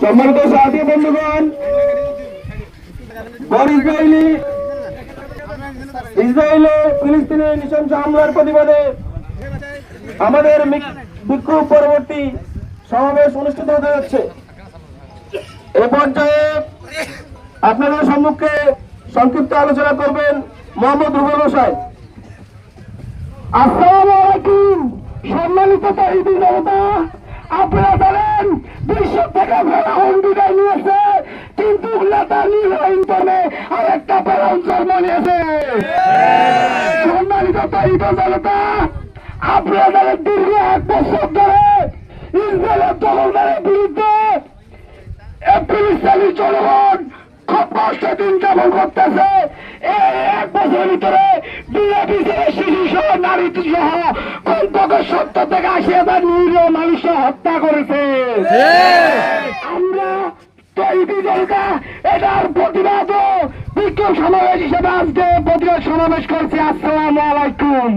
সম্মানিত সাথী বন্ধুগণ ইসরায়েলি ইসরায়েলে ফিলিস্তিনে হামলার প্রতিবাদে আমাদের বিক্ষোভ পরবর্তী সমাবেশ অনুষ্ঠিত হতে যাচ্ছে। এ পর্যায়ে আপনাদের সম্মুখে সংক্ষিপ্ত আলোচনা করবেন মোহাম্মদ রুবেল হোসাই আসসালামু আলাইকুম। সম্মানিত তাহিদি আপনারা জানেন বিশ্ব থেকে ফেরাউন বিদায় নিয়েছে কিন্তু নেতা নির্বাচনে আর একটা ফেরাউন জন্ম নিয়েছে। সম্মানিত তাহিদ জনতা জানেন দীর্ঘ এক বছর ধরে ইসরায়েলের দখলদারের বিরুদ্ধে ফিলিস্তিনি জনগণ খুব কষ্ট দিন যাপন করতেছে। এই এক বছরের ভিতরে বিজেপি শিশু সহ নারী সহ কমপক্ষে সত্তর থেকে আশি হাজার নিরীহ মানুষ হত্যা করেছে। আমরা তৈরি জনতা এটার প্রতিবাদ বিক্ষোভ সমাবেশ হিসেবে আজকে প্রতিবাদ সমাবেশ করছি। আসসালামু আলাইকুম।